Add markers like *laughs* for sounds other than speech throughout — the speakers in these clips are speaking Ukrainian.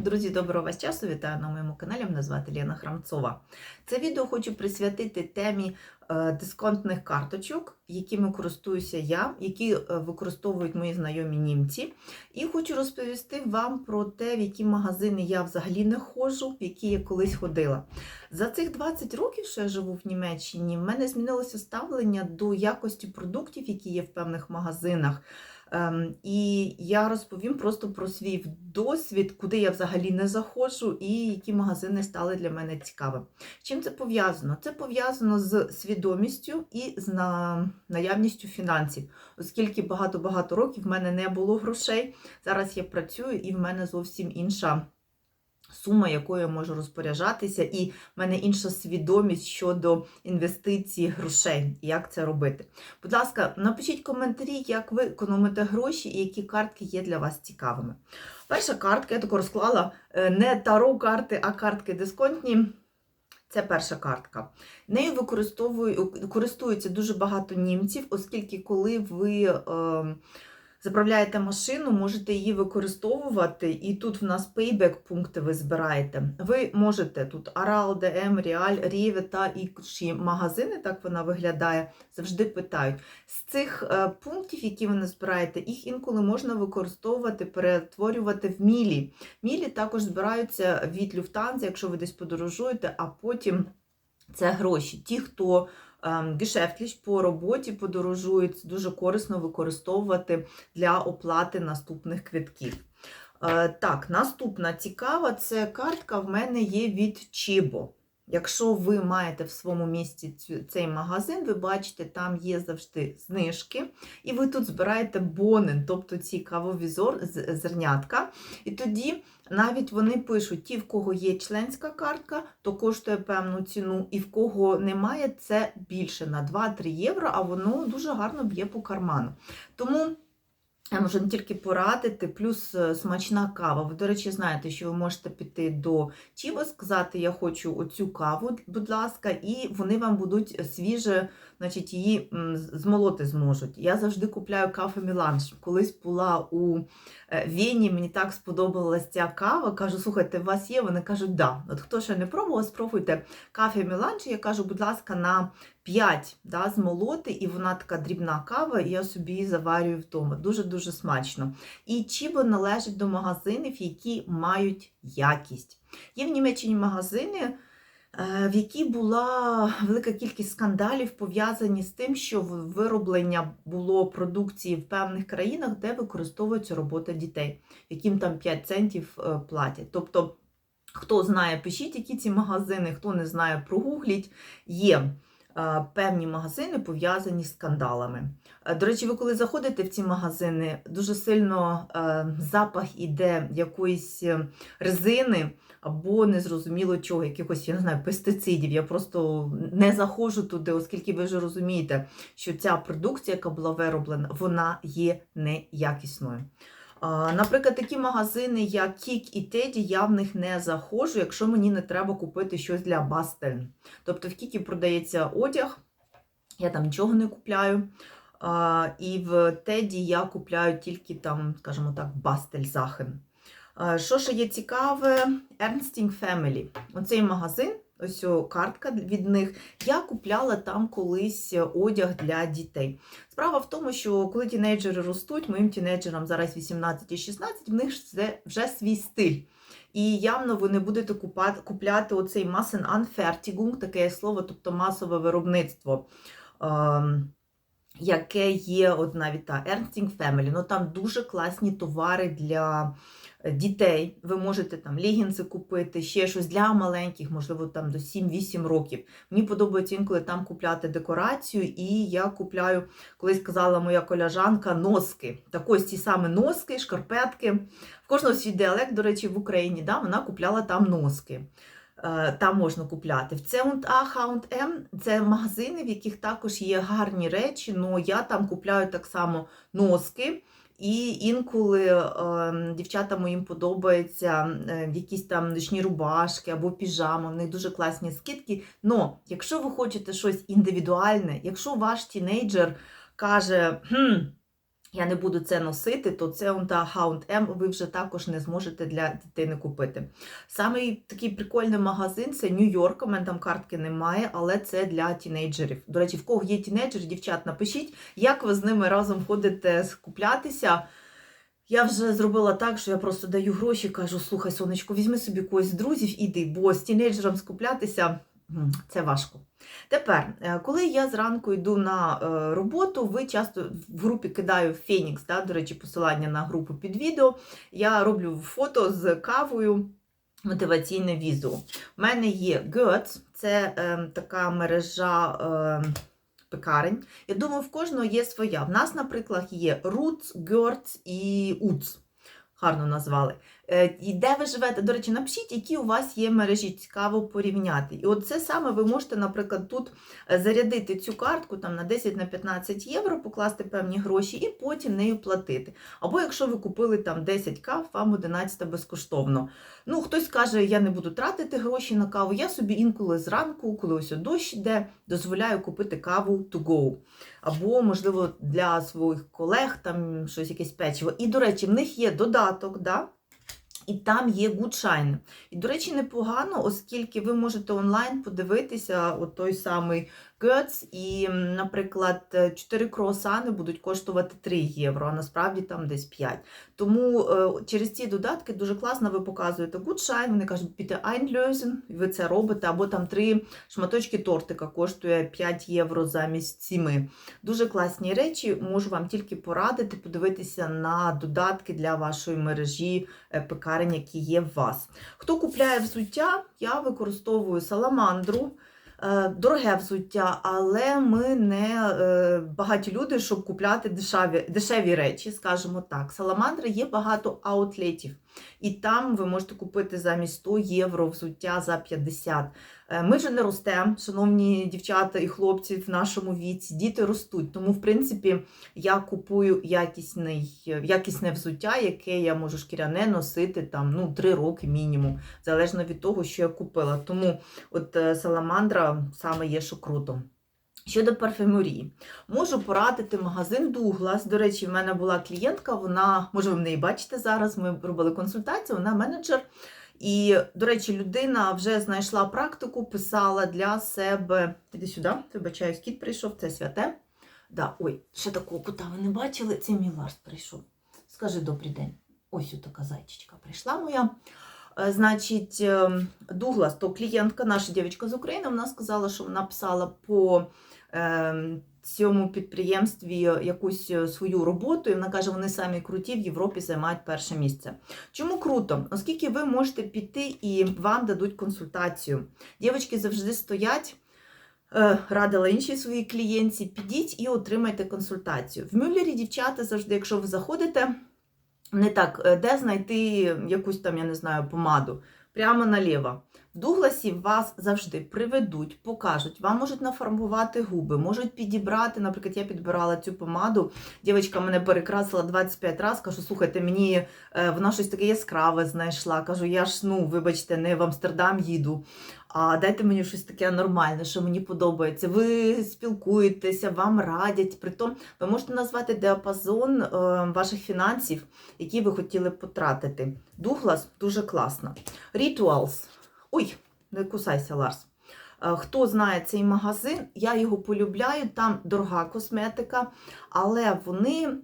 Друзі, доброго вас часу! Вітаю на моєму каналі. Мене звати Лена Храмцова. Це відео хочу присвятити темі е, дисконтних карточок, якими користуюся я, які е, використовують мої знайомі німці. І хочу розповісти вам про те, в які магазини я взагалі не ходжу, в які я колись ходила. За цих 20 років, що я живу в Німеччині, в мене змінилося ставлення до якості продуктів, які є в певних магазинах. Ем, і я розповім просто про свій досвід, куди я взагалі не заходжу, і які магазини стали для мене цікавими. Чим це пов'язано? Це пов'язано з свідомістю і з наявністю фінансів, оскільки багато-багато років в мене не було грошей. Зараз я працюю і в мене зовсім інша. Сума, якою я можу розпоряджатися, і в мене інша свідомість щодо інвестицій грошей, як це робити. Будь ласка, напишіть коментарі, як ви економите гроші і які картки є для вас цікавими. Перша картка, я таку розклала е, не таро карти, а картки дисконтні. Це перша картка. Нею використовую, користується дуже багато німців, оскільки коли ви. Е, Заправляєте машину, можете її використовувати, і тут в нас payback пункти ви збираєте. Ви можете тут Aral, DM, Real, Rive та інші магазини, так вона виглядає, завжди питають. З цих е, пунктів, які ви збираєте, їх інколи можна використовувати, перетворювати в мілі. Мілі також збираються від Люфтанзи, якщо ви десь подорожуєте, а потім це гроші. Ті, хто гешефтліч по роботі подорожують, дуже корисно використовувати для оплати наступних квитків. Е, так, наступна цікава це картка в мене є від Chibo. Якщо ви маєте в своєму місті цей магазин, ви бачите, там є завжди знижки, і ви тут збираєте бонен, тобто ці кавові зернятка. І тоді навіть вони пишуть, ті, в кого є членська картка, то коштує певну ціну, і в кого немає, це більше на 2-3 євро, а воно дуже гарно б'є по карману. Тому. Я не тільки порадити, плюс е, смачна кава. Ви, до речі, знаєте, що ви можете піти до Чіво, сказати, я хочу оцю каву, будь ласка, і вони вам будуть свіже, значить, її змолоти зможуть. Я завжди купляю кафе Міланж. Колись була у е, Вені, мені так сподобалася ця кава. Кажу, слухайте, у вас є? Вони кажуть, да. От хто ще не пробував, спробуйте кафе Міланж. Я кажу, будь ласка, на 5 да, змолоти, і вона така дрібна кава, і я собі її заварюю вдома. Дуже-дуже смачно. І чібо належить до магазинів, які мають якість. Є в Німеччині магазини, в які була велика кількість скандалів, пов'язані з тим, що вироблення було продукції в певних країнах, де використовується робота дітей, яким там 5 центів е, платять. Тобто, хто знає, пишіть, які ці магазини, хто не знає, прогугліть. Є певні магазини пов'язані з скандалами. Е, до речі, ви коли заходите в ці магазини, дуже сильно е, запах іде якоїсь е, резини або незрозуміло чого, якихось, я не знаю, пестицидів. Я просто не заходжу туди, оскільки ви вже розумієте, що ця продукція, яка була вироблена, вона є неякісною. Наприклад, такі магазини, як Кік і Теді, я в них не заходжу, якщо мені не треба купити щось для бастель. Тобто в Кікі продається одяг, я там нічого не купляю. І в Теді я купляю тільки там, скажімо так, бастель захин. Що ще є цікаве? Ernsting Family. Оцей магазин ось картка від них. Я купляла там колись одяг для дітей. Справа в тому, що коли тінейджери ростуть, моїм тінейджерам зараз 18 і 16, в них це вже свій стиль. І явно ви не будете купляти оцей Massenanfertigung, таке слово, тобто масове виробництво. Яке є от навіть та Ernst Family. Ну там дуже класні товари для дітей. Ви можете там лігінси купити, ще щось для маленьких, можливо, там до 7-8 років. Мені подобається інколи там купляти декорацію, і я купляю, колись казала моя коляжанка, носки. Так ось ті самі носки, шкарпетки. В кожного свій діалект, до речі, в Україні да, вона купляла там носки. Е, там можна купляти. В Цеунт А, М це магазини, в яких також є гарні речі, але я там купляю так само носки. І інколи е, дівчатам моїм подобаються е, якісь там ночні рубашки або піжама, в них дуже класні скидки. Но якщо ви хочете щось індивідуальне, якщо ваш тінейджер каже, хм, я не буду це носити, то це он та Hound ви вже також не зможете для дитини купити. Самий такий прикольний магазин це Нью-Йорк. У мене там картки немає, але це для тінейджерів. До речі, в кого є тінейджери, дівчат, напишіть, як ви з ними разом ходите скуплятися. Я вже зробила так, що я просто даю гроші, кажу: слухай, сонечко, візьми собі когось з друзів, іди, бо з тінейджером скуплятися це важко. Тепер, е, коли я зранку йду на е, роботу, ви часто в групі кидаю Фенікс, да, до речі, посилання на групу під відео. Я роблю фото з кавою. Мотиваційне відео. У мене є Götz, це е, така мережа е, пекарень. Я думаю, в кожного є своя. В нас, наприклад, є Roots, Götz і Utz. Гарно назвали. Е, І де ви живете? До речі, напишіть, які у вас є мережі, цікаво порівняти. І от це саме ви можете, наприклад, тут е, зарядити цю картку там, на 10 на 15 євро, покласти певні гроші і потім нею платити. Або якщо ви купили там 10 кав, вам 11 безкоштовно. Ну, хтось каже, я не буду тратити гроші на каву. Я собі інколи зранку, коли ось дощ йде, дозволяю купити каву to go. Або, можливо, для своїх колег там щось якесь печиво. І, до речі, в них є додаток, да? І там є гудшайн. І, до речі, непогано, оскільки ви можете онлайн подивитися от той самий Götz, і, наприклад, 4 круасани будуть коштувати 3 євро, а насправді там десь 5. Тому е, через ці додатки дуже класно ви показуєте гудшайн, вони кажуть, біте einlösen, і ви це робите, або там 3 шматочки тортика коштує 5 євро замість 7. Дуже класні речі, можу вам тільки порадити, подивитися на додатки для вашої мережі е, пекарень, які є в вас. Хто купляє взуття, я використовую саламандру. Е, Дороге взуття, але ми не е, багаті люди, щоб купляти дешеві, дешеві речі, скажімо так. Саламандра є багато аутлетів, і там ви можете купити замість 100 євро взуття за 50. Е, Ми вже не ростемо, шановні дівчата і хлопці в нашому віці. Діти ростуть. Тому, в принципі, я купую якісний, якісне взуття, яке я можу шкіряне носити там ну 3 роки мінімум, залежно від того, що я купила. Тому от е, саламандра саме є, що круто. Щодо парфюмерії, можу порадити магазин Douglas. До речі, в мене була клієнтка, вона, може, ви в неї бачите зараз, ми робили консультацію, вона менеджер. І, до речі, людина вже знайшла практику, писала для себе. Іди сюди, вибачаюсь, кіт прийшов, це святе. Да, ой, ще такого кота ви не бачили, це мій Ларс прийшов. Скажи добрий день. Ось така зайчичка прийшла моя. Е, Значить, Дуглас, то клієнтка, наша дівчинка з України, вона сказала, що вона писала по цьому підприємстві якусь е, свою роботу, і вона каже, вони самі круті в Європі займають перше місце. Чому круто? Оскільки ви можете піти і вам дадуть консультацію. Дівчатки завжди стоять. е, Радила іншій своїй клієнтці, підіть і отримайте консультацію. В Мюллері дівчата завжди, якщо ви заходите, не так, е, де знайти якусь там, я не знаю, помаду. Прямо наліво. В Дугласі вас завжди приведуть, покажуть, вам можуть нафарбувати губи, можуть підібрати. Наприклад, я підбирала цю помаду. Дівчинка мене перекрасила 25 разів. Кажу, слухайте, мені е, вона щось таке яскраве знайшла. Кажу, я ж, ну, вибачте, не в Амстердам їду. А дайте мені щось таке нормальне, що мені подобається. Ви спілкуєтеся, вам радять. Притом ви можете назвати діапазон е, ваших фінансів, які ви хотіли потратити. Дуглас дуже класно. Rituals. Ой, не кусайся, Ларс. Е, Хто знає цей магазин, я його полюбляю, там дорога косметика, але вони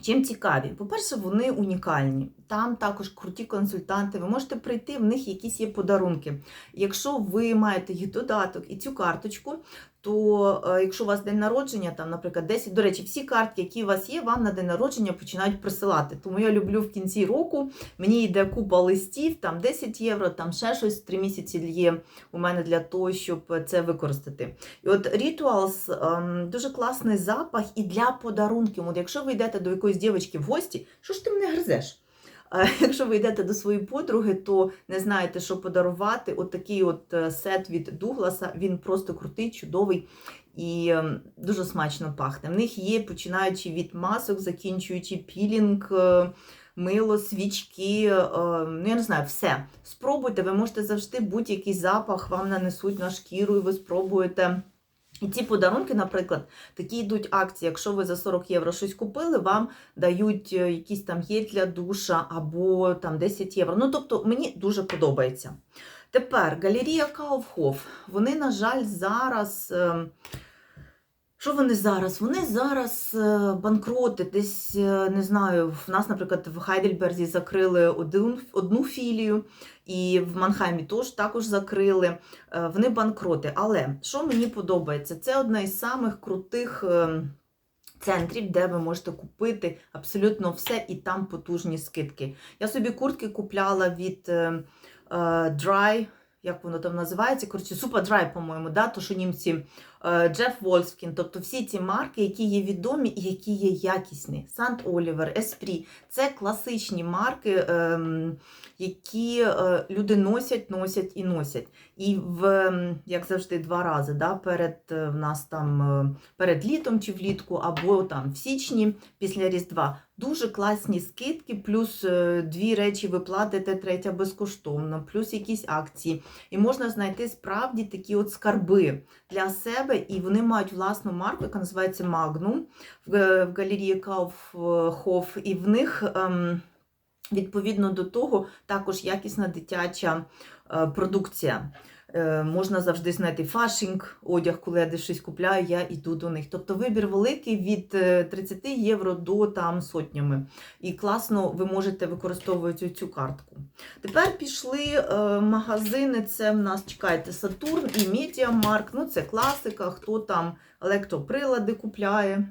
чим цікаві? По-перше, вони унікальні. Там також круті консультанти. Ви можете прийти, в них якісь є подарунки. Якщо ви маєте їх додаток і цю карточку, то е, якщо у вас день народження, там, наприклад, 10, до речі, всі картки, які у вас є, вам на день народження починають присилати. Тому я люблю в кінці року, мені йде купа листів, там 10 євро, там ще щось, 3 місяці є у мене для того, щоб це використати. І от Rituals ем, дуже класний запах і для подарунків. От якщо ви йдете до якоїсь дівчинки в гості, що ж ти мене гризеш? *laughs* Якщо ви йдете до своєї подруги, то не знаєте, що подарувати. От такий от е, сет від Дугласа, він просто крутий, чудовий і ем, дуже смачно пахне. В них є, починаючи від масок, закінчуючи пілінг, е, мило, свічки, е, ну я не знаю, все. Спробуйте, ви можете завжди будь-який запах вам нанесуть на шкіру, і ви спробуєте. І ці подарунки, наприклад, такі йдуть акції. Якщо ви за 40 євро щось купили, вам дають е, якісь там гель для душа або там 10 євро. Ну, тобто, мені дуже подобається. Тепер галерія Кауфхоф. Вони, на жаль, зараз. Що вони зараз? Вони зараз е, банкроти, десь е, не знаю. В нас, наприклад, в Хайдельберзі закрили один, одну філію, і в Манхаймі теж також закрили. Е, Вони банкроти. Але що мені подобається, це одна із самих крутих. Центрів, де ви можете купити абсолютно все, і там потужні скидки. Я собі куртки купляла від Dry, як воно там називається? Коротше, Super по-моєму, да? то що німці е, Джеф Вольфкін, тобто всі ці марки, які є відомі і які є якісні. Сант Олівер, Еспрі це класичні марки, ем, які е, люди носять, носять і носять. І в, ем, як завжди, два рази да? перед е, в нас там перед літом чи влітку, або там в січні після Різдва. Дуже класні скидки, плюс е, дві речі ви платите, третя безкоштовно, плюс якісь акції. І можна знайти справді такі от скарби для себе, і вони мають власну марку, яка називається Magnum в, в галерії Kaufhof, і в них. ем, Відповідно до того, також якісна дитяча е, продукція. Е, Можна завжди знайти фашинг, одяг, коли я десь щось купляю, я йду до них. Тобто вибір великий від е, 30 євро до там сотнями. І класно ви можете використовувати цю картку. Тепер пішли е, магазини. Це в нас чекайте Сатурн і Медіамарк. Ну це класика, хто там електроприлади купляє.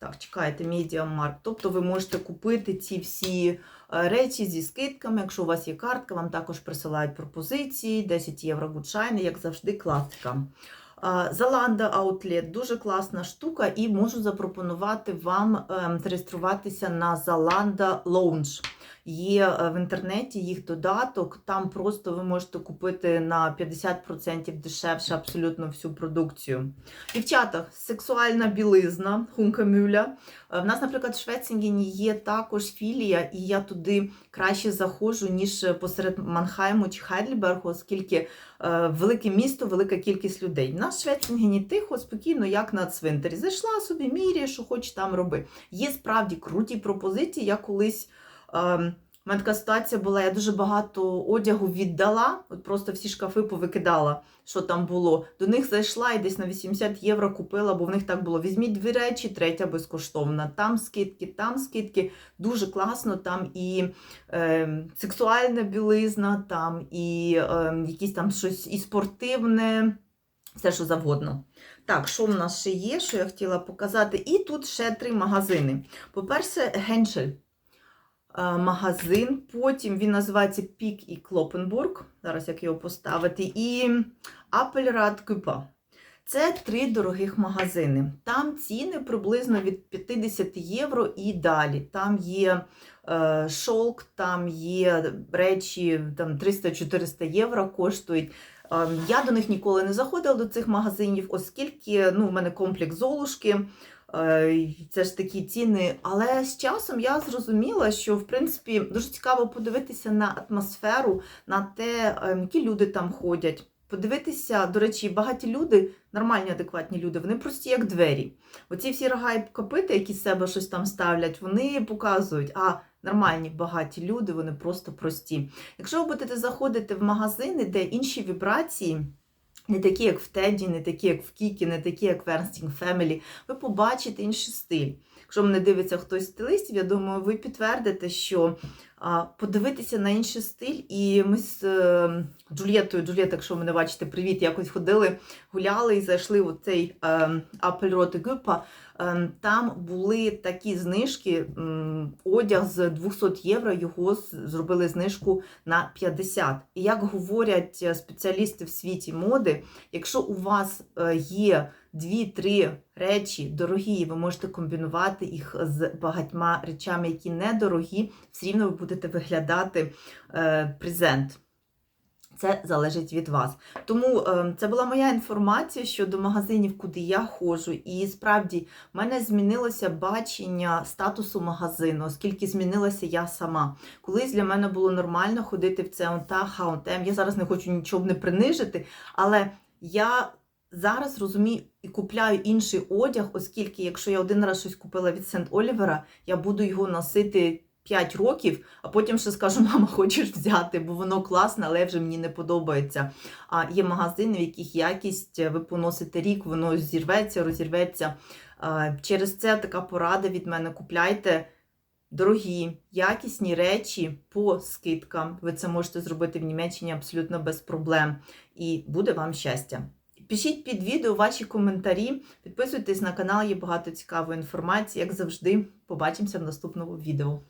Так, чекайте, Медіамарк. Тобто ви можете купити ці всі е, речі зі скидками. Якщо у вас є картка, вам також присилають пропозиції, 10 євро гудшайни, як завжди, класика. Zalando Outlet дуже класна штука, і можу запропонувати вам ем, зареєструватися на Zalando Lounge. Є е, в інтернеті їх додаток, там просто ви можете купити на 50% дешевше абсолютно всю продукцію. Дівчата, сексуальна білизна, хункамюля. Е, В нас, наприклад, в Швецінгені є також філія, і я туди краще заходжу, ніж посеред Манхайму чи Хайдельбергу, оскільки е, велике місто, велика кількість людей. В нас Швецінгені тихо, спокійно, як на цвинтарі. Зайшла собі, міряє, що хоче там роби. Є справді круті пропозиції. Я колись. Ем, у мене така ситуація була, я дуже багато одягу віддала, от просто всі шкафи повикидала, що там було. До них зайшла і десь на 80 євро купила, бо в них так було. Візьміть дві речі, третя безкоштовна. Там скидки, там скидки. Дуже класно, там і е, сексуальна білизна, там і е, якісь там щось і спортивне, все що завгодно. Так, що в нас ще є, що я хотіла показати? І тут ще три магазини. По-перше, Геншель магазин. Потім він називається Пік і Клопенбург. Зараз як його поставити. І Апельрад Кюпа. Це три дорогих магазини. Там ціни приблизно від 50 євро і далі. Там є е, шовк, там є речі там 300-400 євро коштують. Е, я до них ніколи не заходила до цих магазинів, оскільки ну, в мене комплекс золушки. Е, Це ж такі ціни. Але з часом я зрозуміла, що в принципі дуже цікаво подивитися на атмосферу, на те, е, які люди там ходять. Подивитися, до речі, багаті люди, нормальні, адекватні люди, вони прості як двері. Оці всі рога і копити, які з себе щось там ставлять, вони показують, а нормальні багаті люди, вони просто прості. Якщо ви будете заходити в магазини, де інші вібрації, не такі, як в Теді, не такі, як в Кікі, не такі, як в Ernst Family, ви побачите інший стиль. Якщо мене дивиться хтось стилистів, я думаю, ви підтвердите, що подивитися на інший стиль. І ми з е, Джульєтою, Джульєта, якщо ви мене бачите, привіт, якось ходили, гуляли і зайшли в цей Апельроти Гюпа. Е, там були такі знижки, одяг з 200 євро, його зробили знижку на 50. І як говорять е, спеціалісти в світі моди, якщо у вас е, є дві-три речі дорогі, і ви можете комбінувати їх з багатьма речами, які недорогі, все рівно ви будете виглядати е, презент. Це залежить від вас. Тому е, це була моя інформація щодо магазинів, куди я ходжу. І справді в мене змінилося бачення статусу магазину, оскільки змінилася я сама. Колись для мене було нормально ходити в це та H&M. Я зараз не хочу нічого не принижити, але я зараз розумію і купляю інший одяг, оскільки, якщо я один раз щось купила від Сент Олівера, я буду його носити 5 років, а потім ще скажу, *laughs* мама, хочеш взяти, бо воно класне, але вже мені не подобається. А є магазини, в яких якість е, ви поносите рік, воно зірветься, розірветься. Через це така порада від мене: купляйте дорогі, якісні речі по скидкам. Ви це можете зробити в Німеччині абсолютно без проблем. І буде вам щастя. Пишіть під відео ваші коментарі, підписуйтесь на канал, є багато цікавої інформації. Як завжди, побачимося в наступному відео.